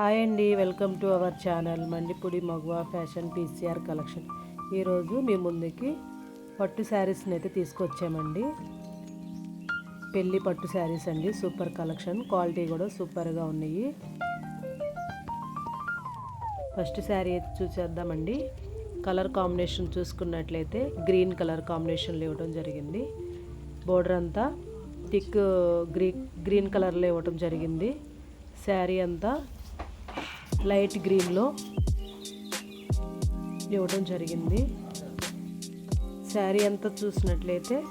Hi అండి welcome to our channel Mandipudi Maguva fashion PCR collection. ఈరోజు మీ ముందుకి పట్టు శారీస్ని అయితే తీసుకొచ్చామండి. పెళ్ళి పట్టు శారీస్ అండి సూపర్ కలెక్షన్. క్వాలిటీ కూడా సూపర్గా ఉన్నాయి. ఫస్ట్ శారీ అయితే చూసేద్దామండి. కలర్ కాంబినేషన్ చూసుకున్నట్లయితే గ్రీన్ కలర్ కాంబినేషన్లో ఇవ్వడం జరిగింది. బోర్డర్ అంతా థిక్ గ్రీ గ్రీన్ కలర్లో ఇవ్వటం జరిగింది. శారీ అంతా లైట్ గ్రీన్లో ఇవ్వడం జరిగింది. శారీ అంతా చూసినట్లయితే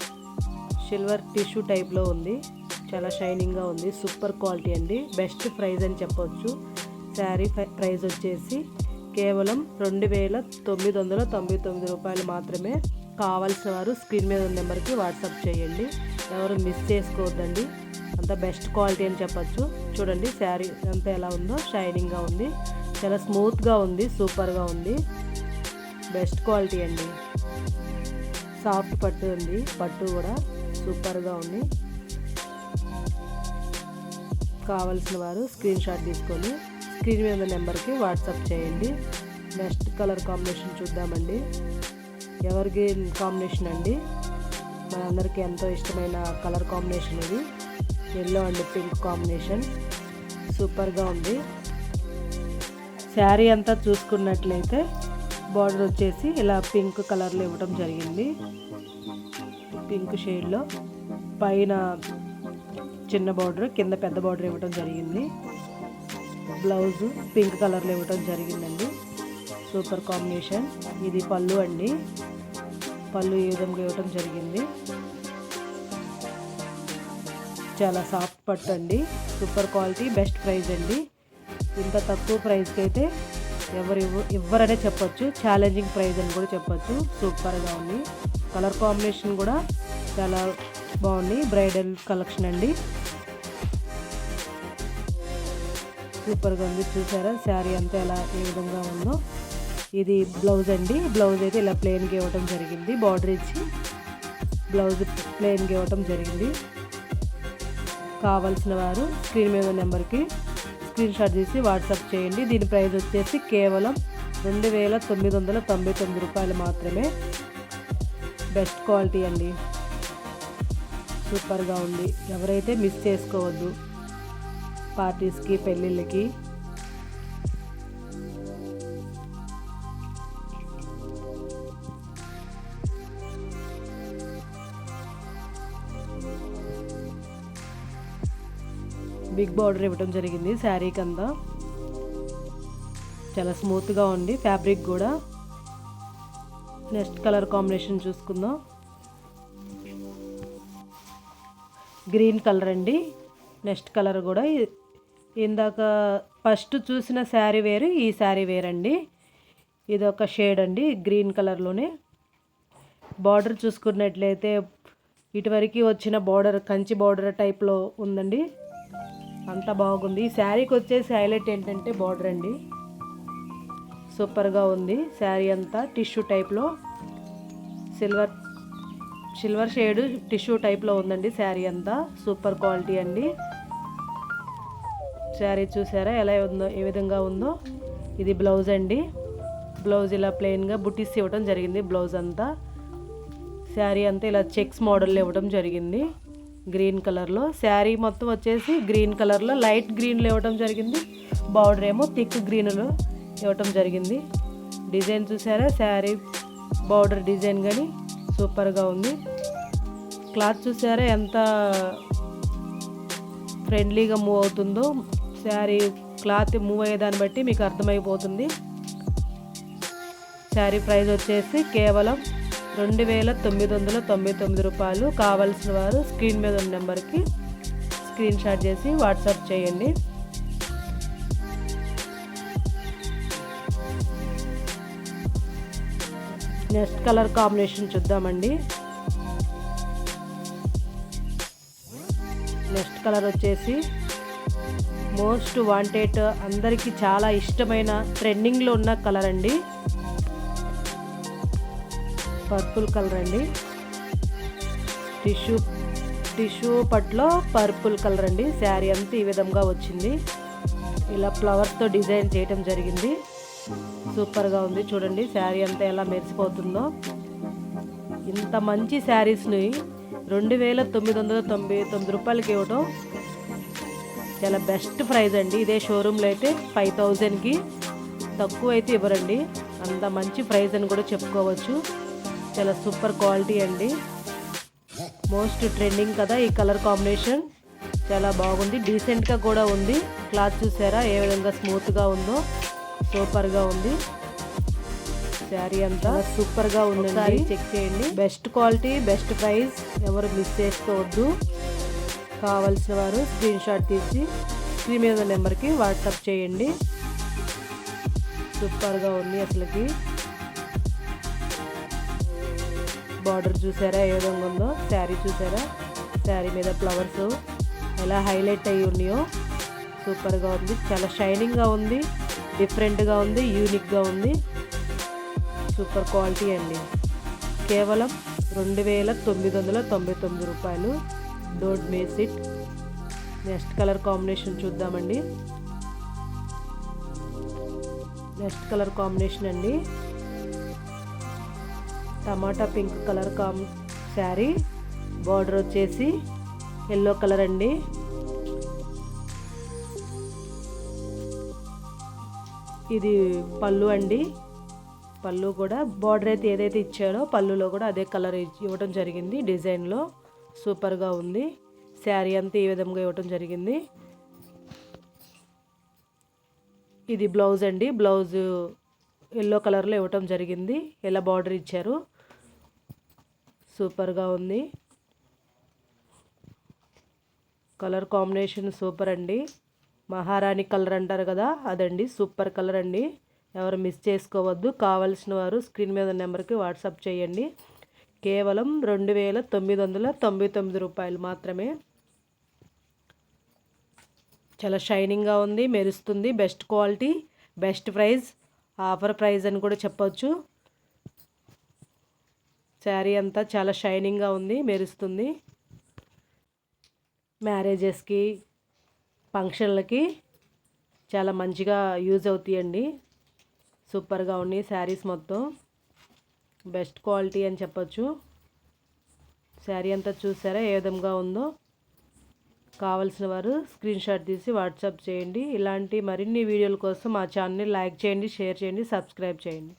సిల్వర్ టిష్యూ టైప్లో ఉంది. చాలా షైనింగ్గా ఉంది. సూపర్ క్వాలిటీ అండి. బెస్ట్ ప్రైస్ అని చెప్పొచ్చు. శారీ ప్రైస్ వచ్చేసి కేవలం రెండు వేల తొమ్మిది వందల తొంభై తొమ్మిది రూపాయలు మాత్రమే. కావాల్సిన వారు స్క్రీన్ మీద ఉన్న నెంబర్కి వాట్సాప్ చేయండి. ఎవరు మిస్ చేసుకోవద్దండి. అంత బెస్ట్ క్వాలిటీ అని చెప్పచ్చు. చూడండి శారీ అంతా ఎలా ఉందో షైనింగ్గా ఉంది. చాలా స్మూత్గా ఉంది సూపర్గా ఉంది. బెస్ట్ క్వాలిటీ అండి. సాఫ్ట్ పట్టు ఉంది పట్టు కూడా సూపర్గా ఉంది. కావలసిన వారు స్క్రీన్ షాట్ తీసుకొని స్క్రీన్ మీద నెంబర్కి వాట్సాప్ చేయండి. నెక్స్ట్ కలర్ కాంబినేషన్ చూద్దామండి. ఎవరి కాంబినేషన్ అండి? మనందరికీ ఎంతో ఇష్టమైన కలర్ కాంబినేషన్ ఇది. Yellow and pink combination. సూపర్గా ఉంది. శారీ అంతా చూసుకున్నట్లయితే బార్డర్ వచ్చేసి ఇలా పింక్ కలర్లో ఇవ్వడం జరిగింది. పింక్ షేడ్లో పైన చిన్న బార్డర్ కింద పెద్ద బార్డర్ ఇవ్వడం జరిగింది. బ్లౌజ్ పింక్ కలర్లో ఇవ్వడం జరిగిందండి. Super combination. ఇది పళ్ళు అండి. పళ్ళు ఈ విధంగా ఇవ్వడం జరిగింది. చాలా సాఫ్ట్ పట్టు అండి. సూపర్ క్వాలిటీ బెస్ట్ ప్రైస్ అండి. ఇంత తక్కువ ప్రైస్కి అయితే ఎవరు ఇవ్వరనే చెప్పొచ్చు. ఛాలెంజింగ్ ప్రైస్ అని కూడా చెప్పొచ్చు. సూపర్గా ఉంది. కలర్ కాంబినేషన్ కూడా చాలా బాగుంది. బ్రైడల్ కలెక్షన్ అండి. సూపర్గా ఉంది. చూసారా? శారీ అంతా ఎలా ఏ విధంగా ఉందో. ఇది బ్లౌజ్ అండి. బ్లౌజ్ అయితే ఇలా ప్లెయిన్గా ఇవ్వటం జరిగింది. బార్డర్ ఇచ్చి బ్లౌజ్ ప్లెయిన్గా ఇవ్వటం జరిగింది. కావాల్సిన వారు స్క్రీన్ మీద నెంబర్కి స్క్రీన్ షాట్ తీసి వాట్సాప్ చేయండి. దీని ప్రైస్ వచ్చేసి కేవలం రెండు వేల తొమ్మిది వందల తొంభై తొమ్మిది రూపాయలు మాత్రమే. బెస్ట్ క్వాలిటీ అండి. సూపర్గా ఉంది. ఎవరైతే మిస్ చేసుకోవద్దు పార్టీస్కి పెళ్ళిళ్ళకి బిగ్ బార్డర్ ఇవ్వడం జరిగింది శారీ కింద చాలా స్మూత్గా ఉంది ఫ్యాబ్రిక్ కూడా. నెక్స్ట్ కలర్ కాంబినేషన్ చూసుకుందాం. గ్రీన్ కలర్ అండి. నెక్స్ట్ కలర్ కూడా ఇందాక ఫస్ట్ చూసిన శారీ వేరు ఈ శారీ వేరండి. ఇది ఒక షేడ్ అండి గ్రీన్ కలర్లోనే. బార్డర్ చూసుకున్నట్లయితే ఇటువరకు వచ్చిన బార్డర్ కంచి బార్డర్ టైప్లో ఉందండి. అంత బాగుంది. ఈ శారీకి వచ్చేసి హైలైట్ ఏంటంటే బార్డర్ అండి. సూపర్గా ఉంది. శారీ అంతా టిష్యూ టైప్లో సిల్వర్ సిల్వర్ షేడ్ టిష్యూ టైప్లో ఉందండి శారీ అంతా. సూపర్ క్వాలిటీ అండి. శారీ చూసారా ఎలా ఉందో ఏ విధంగా ఉందో. ఇది బ్లౌజ్ అండి. బ్లౌజ్ ఇలా ప్లెయిన్గా బుటీస్ ఇవ్వడం జరిగింది బ్లౌజ్ అంతా. శారీ అంతా ఇలా చెక్స్ మోడల్ ఇవ్వడం జరిగింది. గ్రీన్ కలర్లో. శారీ మొత్తం వచ్చేసి గ్రీన్ కలర్లో. లైట్ గ్రీన్లో ఇవ్వటం జరిగింది. బార్డర్ ఏమో థిక్ గ్రీన్లో ఇవ్వటం జరిగింది. డిజైన్ చూసారా? శారీ బార్డర్ డిజైన్ కానీ సూపర్గా ఉంది. క్లాత్ చూసారా ఎంత ఫ్రెండ్లీగా మూవ్ అవుతుందో. శారీ క్లాత్ మూవ్ అయ్యేదాన్ని బట్టి మీకు అర్థమైపోతుంది. శారీ ప్రైస్ వచ్చేసి కేవలం రెండు వేల తొమ్మిది వందల తొంభై తొమ్మిది రూపాయలు కావలసిన వారు స్క్రీన్ మీద ఉన్న నెంబర్కి స్క్రీన్ షాట్ చేసి వాట్సాప్ చేయండి. నెక్స్ట్ కలర్ కాంబినేషన్ చూద్దామండి. నెక్స్ట్ కలర్ వచ్చేసి మోస్ట్ వాంటెడ్ అందరికీ చాలా ఇష్టమైన ట్రెండింగ్లో ఉన్న కలర్ అండి. పర్పుల్ కలర్ అండి. టిష్యూ టిష్యూ పట్లో పర్పుల్ కలర్ అండి. శారీ అంతా ఈ విధంగా వచ్చింది. ఇలా ఫ్లవర్స్తో డిజైన్ చేయటం జరిగింది. సూపర్గా ఉంది. చూడండి శారీ అంతా ఎలా మెరిసిపోతుందో. ఇంత మంచి శారీస్ని రెండు వేల తొమ్మిది వందల తొంభై తొమ్మిది రూపాయలకి ఇవ్వడం చాలా బెస్ట్ ప్రైస్ అండి. ఇదే షోరూంలో అయితే ఫైవ్ థౌజండ్కి తక్కువ అయితే ఇవ్వరండి. అంత మంచి ప్రైస్ అని కూడా చెప్పుకోవచ్చు. చాలా సూపర్ క్వాలిటీ అండి. మోస్ట్ ట్రెండింగ్ కదా ఈ కలర్ కాంబినేషన్. చాలా బాగుంది. డీసెంట్గా కూడా ఉంది. క్లాత్ చూసారా? ఏ విధంగా స్మూత్గా ఉందో. సూపర్గా ఉంది. శారీ అంతా సూపర్గా ఉందండి. చెక్ చేయండి. బెస్ట్ క్వాలిటీ బెస్ట్ ప్రైస్ ఎవరు మిస్ చేసుకోవద్దు. కావలసిన వారు స్క్రీన్ షాట్ తీసి స్క్రీన్ మీద నెంబర్కి వాట్సాప్ చేయండి. సూపర్గా ఉంది అసలుకి. బార్డర్ చూసారా? ఏ విధంగా ఉందో? శారీ చూసారా? శారీ మీద ఫ్లవర్స్. ఎలా హైలైట్ అయ్యి ఉన్నాయో. సూపర్గా ఉంది. చాలా షైనింగ్గా ఉంది. డిఫరెంట్గా ఉంది. యూనిక్గా ఉంది. సూపర్ క్వాలిటీ అండి. కేవలం రెండు వేల తొమ్మిది వందల తొంభై తొమ్మిది రూపాయలు. Don't miss it. Next colour combination చూద్దామండి. నెక్స్ట్ కలర్ కాంబినేషన్ అండి. టమాటా పింక్ కలర్ కామ్ శారీ. బార్డర్ వచ్చేసి ఎల్లో కలర్ అండి. ఇది పళ్ళు అండి. పళ్ళు కూడా బార్డర్ అయితే ఏదైతే ఇచ్చారో పళ్ళులో కూడా అదే కలర్ ఇవ్వడం జరిగింది డిజైన్లో. సూపర్గా ఉంది. శారీ అంతా ఈ విధంగా ఇవ్వడం జరిగింది. ఇది బ్లౌజ్ అండి. బ్లౌజ్ ఎల్లో కలర్లో ఇవ్వటం జరిగింది. ఎలా బార్డర్ ఇచ్చారు? సూపర్గా ఉంది. కలర్ కాంబినేషన్ సూపర్ అండి. మహారాణి కలర్ అంటారు కదా అదండి సూపర్ కలర్ అండి. ఎవరు మిస్ చేసుకోవద్దు. కావలసిన వారు స్క్రీన్ మీద నెంబర్కి వాట్సాప్ చేయండి. కేవలం రెండు వేల తొమ్మిది వందల తొంభై తొమ్మిది రూపాయలు మాత్రమే. చాలా షైనింగ్గా ఉంది మెరుస్తుంది best quality best price. Offer price అని కూడా చెప్పవచ్చు శారీ అంతా చాలా షైనింగ్గా ఉంది మెరుస్తుంది. మ్యారేజెస్కి ఫంక్షన్లకి చాలా మంచిగా యూజ్ అవుతాయండి. సూపర్గా ఉన్నాయి శారీస్ మొత్తం. బెస్ట్ క్వాలిటీ అని చెప్పచ్చు. శారీ అంతా చూసారా ఏ విధంగా ఉందో? కావలసిన వారు స్క్రీన్ షాట్ తీసి వాట్సాప్ చేయండి. ఇలాంటి మరిన్ని వీడియోల కోసం మా ఛానల్ని లైక్ చేయండి షేర్ చేయండి సబ్స్క్రైబ్ చేయండి.